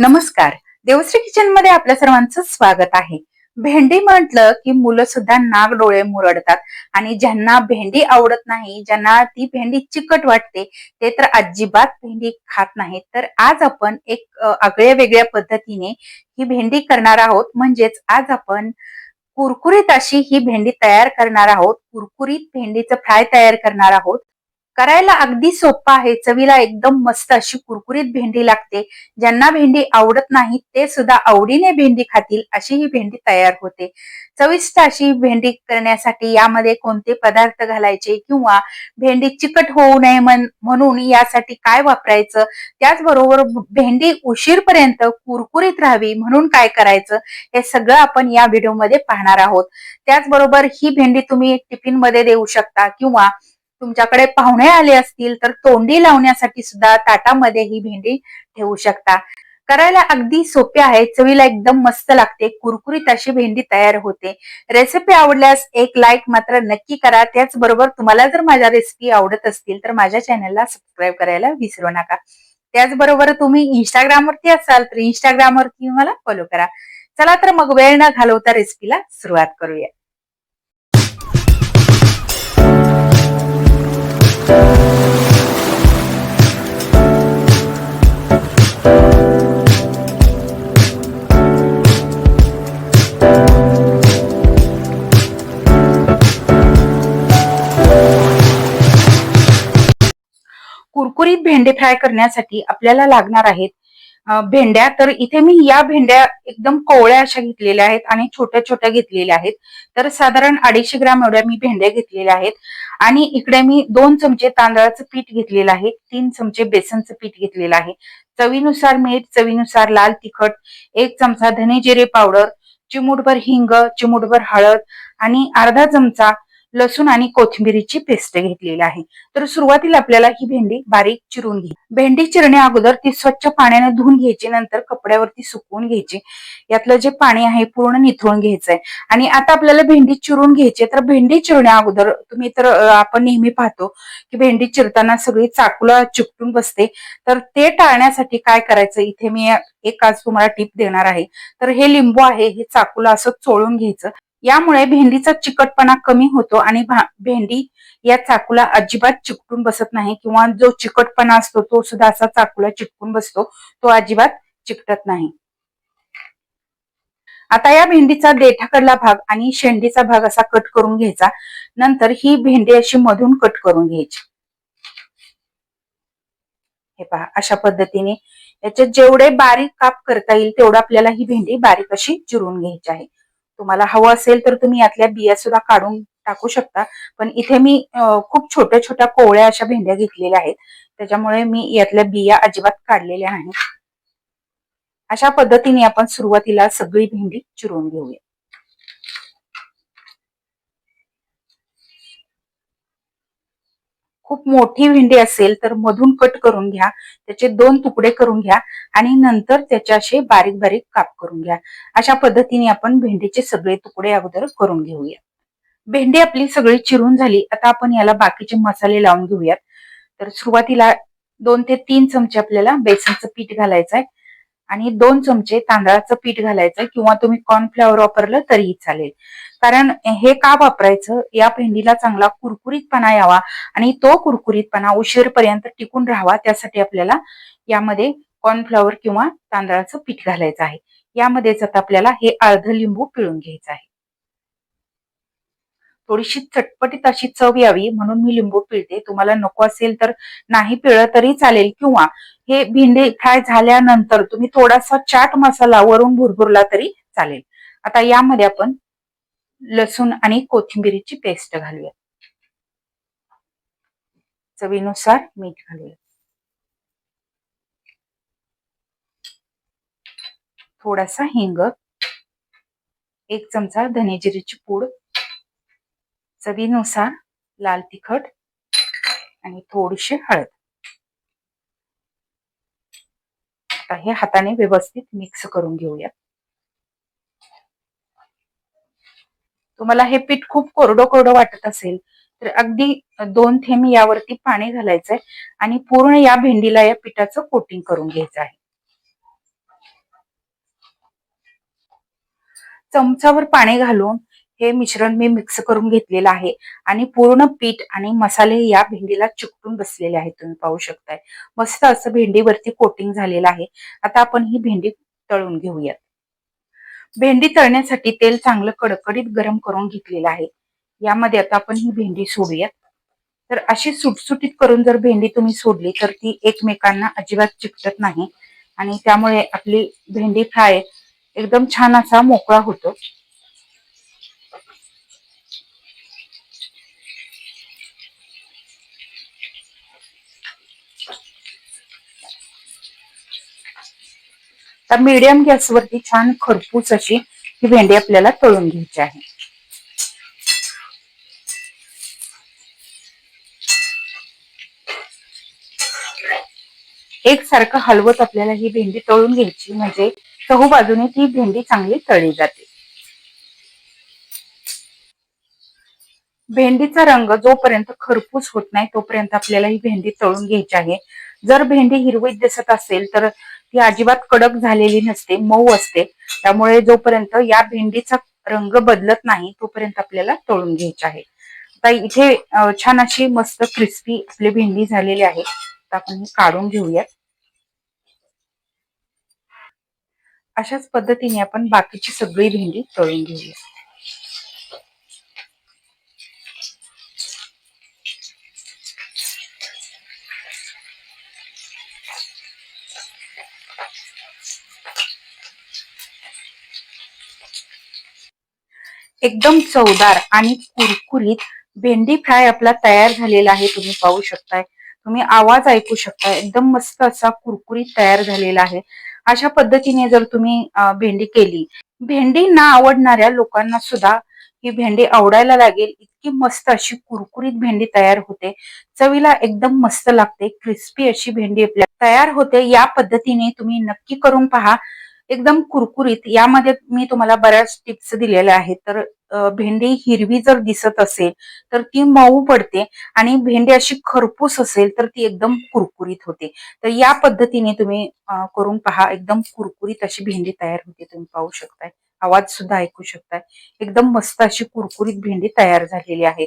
नमस्कार. देवश्री किचनमध्ये आपल्या सर्वांचं स्वागत आहे. भेंडी म्हटलं की मुलं सुद्धा नाग डोळे मुरडतात आणि ज्यांना भेंडी आवडत नाही ज्यांना ती भेंडी चिकट वाटते ते तर अजिबात भेंडी खात नाहीत. तर आज आपण एक आगळ्या वेगळ्या पद्धतीने ही भेंडी करणार आहोत. म्हणजेच आज आपण कुरकुरीत अशी ही भेंडी तयार करणार आहोत. कुरकुरीत भेंडीचं फ्राय तयार करणार आहोत. करायला अगदी सोपं आहे. चवीला एकदम मस्त अशी कुरकुरीत भेंडी लागते. ज्यांना भेंडी आवडत नाही ते सुद्धा आवडीने भेंडी खातील अशी ही भेंडी तयार होते. चविष्ट अशी भेंडी करण्यासाठी यामध्ये कोणते पदार्थ घालायचे किंवा भेंडी चिकट होऊ नये म्हणून यासाठी काय वापरायचं? त्याचबरोबर भेंडी उशीरपर्यंत कुरकुरीत राहावी म्हणून काय करायचं? हे सगळं आपण या व्हिडिओमध्ये पाहणार आहोत. त्याचबरोबर ही भेंडी तुम्ही टिफिनमध्ये देऊ शकता किंवा तुमच्याकडे पाहुणे आले असतील तर तोंडी लावण्यासाठी सुद्धा ताटामध्ये ही भेंडी ठेवू शकता. करायला अगदी सोपे आहे चवीला एकदम मस्त लागते कुरकुरीत अशी भेंडी तयार होते. रेसिपी आवडल्यास एक लाईक मात्र नक्की करा त्याचबरोबर तुम्हाला जर माझ्या रेसिपी आवडत असतील तर माझ्या चॅनलला सबस्क्राईब करायला विसरू नका. त्याचबरोबर तुम्ही इंस्टाग्रामवरती असाल तर इंस्टाग्रामवरती मला फॉलो करा. चला तर मग वेळ न घालवता रेसिपीला सुरुवात करूया. भेंडे फ्राय करण्यासाठी आपल्याला लागणार आहेत भेंड्या. तर इथे मी या भेंड्या एकदम कोवळ्या अशा घेतलेल्या आहेत आणि छोट्या छोट्या घेतलेल्या आहेत. तर साधारण अडीचशे ग्राम एवढ्या मी भेंड्या घेतलेल्या आहेत. आणि इकडे मी दोन चमचे तांदळाचं पीठ घेतलेलं आहे. तीन चमचे बेसनचं पीठ घेतलेलं आहे. चवीनुसार मीठ चवीनुसार लाल तिखट एक चमचा धने जिरे पावडर चिमूटभर हिंग चिमूटभर हळद आणि अर्धा चमचा लसूण आणि कोथिंबिरीची पेस्ट घेतलेली आहे. तर सुरुवातीला आपल्याला ही भेंडी बारीक चिरून घ्यायची. भेंडी चिरण्या अगोदर ती स्वच्छ पाण्याने धुवून घ्यायची नंतर कपड्यावरती सुकवून घ्यायची. यातलं जे पाणी आहे पूर्ण निथळून घ्यायचंय. आणि आता आपल्याला भेंडी चिरून घ्यायची तर भेंडी चिरण्या अगोदर तुम्ही तर आपण नेहमी पाहतो की भेंडी चिरताना सगळी चाकूला चिकटून बसते. तर ते टाळण्यासाठी काय करायचं? इथे मी एक आज तुम्हाला टिप देणार आहे. तर हे लिंबू आहे हे चाकूला असं चोळून घ्यायचं. यामुळे भेंडीचा चिकटपणा कमी होतो आणि भेंडी या चाकूला अजिबात चिकटून बसत नाही किंवा जो चिकटपणा असतो तो सुद्धा असा चाकूला चिकटून बसतो तो अजिबात चिकटत नाही. आता या भेंडीचा देठाकडला भाग आणि शेंडीचा भाग असा कट करून घ्यायचा. नंतर ही भेंडी अशी मधून कट करून घ्यायची. हे पहा अशा पद्धतीने याचे जेवढे बारीक काप करता येईल तेवढं आपल्याला ही भेंडी बारीक अशी चिरून घ्यायची आहे. तुम्हाला हवं असेल तर तुम्ही यातल्या बिया सुद्धा काढून टाकू शकता. पण इथे मी खूप छोट्या छोट्या कोवळ्या अशा भेंड्या घेतलेल्या आहेत. त्याच्यामुळे मी यातल्या बिया अजिबात काढलेल्या आहेत अशा पद्धतीने आपण सुरुवातीला सगळी भेंडी चिरून घेऊया. खूप मोठी भेंडी असेल तर मधून कट करून घ्या त्याचे दोन तुकडे करून घ्या आणि नंतर त्याचे असे बारीक बारीक काप करून घ्या. अशा पद्धतीने आपण भेंडीचे सगळे तुकडे अगोदर करून घेऊया. भेंडी आपली सगळी चिरून झाली. आता आपण याला बाकीचे मसाले लावून घेऊयात. तर सुरुवातीला दोन ते तीन चमचे आपल्याला बेसनचं पीठ घालायचं आहे आणि दोन चमचे तांदळाचं पीठ घालायचं किंवा तुम्ही कॉर्नफ्लॉवर वापरलं तरीही चालेल. कारण हे का वापरायचं? या भेंडीला चांगला कुरकुरीतपणा यावा आणि तो कुरकुरीतपणा उशीरपर्यंत टिकून राहावा त्यासाठी आपल्याला यामध्ये कॉर्नफ्लॉवर किंवा तांदळाचं पीठ घालायचं आहे. यामध्येच आता आपल्याला हे अर्ध लिंबू पिळून घ्यायचं आहे. थोडीशी चटपटीत अशी चव यावी म्हणून मी लिंबू पिळते. तुम्हाला नको असेल तर नाही पिळलं तरी चालेल किंवा हे भिंडी फ्राय झाल्यानंतर तुम्ही थोडासा चाट मसाला वरून भुरभुरला तरी चालेल. आता यामध्ये आपण लसूण आणि कोथिंबिरीची पेस्ट घालूया. चवीनुसार मीठ घालूया. थोडासा हिंग एक चमचा धनेजिरीची पूड चवीनुसार लाल तिखट आणि थोडीशी हळद. नाश्ता आहे हाताने व्यवस्थित मिक्स करून घेऊया तुम्हाला हे पीठ खूप कोरडं कोरडं वाटत असेल तर अगदी दोन थेंब यावरती पाणी घालायचंय आणि पूर्ण या भेंडीला या पिठाचं कोटिंग करून घ्यायचं आहे. चमचावर पाणी घालून हे मिश्रण मी मिक्स करून घेतलेलं आहे. आणि पूर्ण पीठ आणि मसाले या भेंडीला चिकटून बसलेले आहेत तुम्ही पाहू शकताय. मस्त असं भेंडीवरती कोटिंग झालेलं आहे. आता आपण ही भेंडी तळून घेऊयात. भेंडी तळण्यासाठी तेल चांगलं कडकडीत गरम करून घेतलेलं आहे. यामध्ये आता आपण ही भेंडी सोडूयात. तर अशी सुटसुटीत करून जर भेंडी तुम्ही सोडली तर ती एकमेकांना अजिबात चिकटत नाही. आणि त्यामुळे आपली भेंडी फ्राय एकदम छान असा मोकळा होतो. आता मीडियम गॅसवरती छान खरपूस अशी ही भेंडी आपल्याला तळून घ्यायची आहे. एकसारखं हलवत आपल्याला ही भेंडी तळून घ्यायची म्हणजे चहू बाजूने ती भेंडी चांगली तळली जाते. भेंडीचा रंग जोपर्यंत खरपूस होत नाही तोपर्यंत आपल्याला ही भेंडी तळून घ्यायची आहे. जर भेंडी हिरवीत दिसत असेल तर ती अजिबात कडक झालेली नसते मऊ असते. त्यामुळे जोपर्यंत या भेंडीचा रंग बदलत नाही तोपर्यंत आपल्याला तळून घ्यायचे आहे. आता इथे छान अशी मस्त क्रिस्पी आपली भेंडी झालेली आहे. तर आपण काढून घेऊयात. अशाच पद्धतीने आपण बाकीची सगळी भेंडी तळून घेऊया एकदम चवदार आणि कुरकुरीत भेंडी फ्राय आपला तयार झालेला आहे. तुम्ही पाहू शकताय. तुम्ही आवाज ऐकू शकता एकदम मस्त असा कुरकुरीत तयार झालेला आहे. अशा पद्धतीने जर तुम्ही भेंडी केली भेंडी ना आवडणाऱ्या लोकांना सुद्धा ही भेंडी आवडायला लागेल. इतकी मस्त अशी कुरकुरीत भेंडी तयार होते. चवीला एकदम मस्त लागते. क्रिस्पी अशी भेंडी आपल्या तयार होते. या पद्धतीने तुम्ही नक्की करून पहा. एकदम कुरकुरीत. यामध्ये मी तुम्हाला बऱ्याच टिप्स दिलेल्या आहेत. तर भेंडी हिरवी जर दिसत असेल तर ती मऊ पडते आणि भेंडी अशी खरपूस असेल तर ती एकदम कुरकुरीत होते. तर या पद्धतीने तुम्ही करून पहा. एकदम कुरकुरीत अशी भेंडी तयार होते. तुम्ही पाहू शकताय. आवाज सुद्धा ऐकू शकताय. एकदम मस्त अशी कुरकुरीत भेंडी तयार झालेली आहे.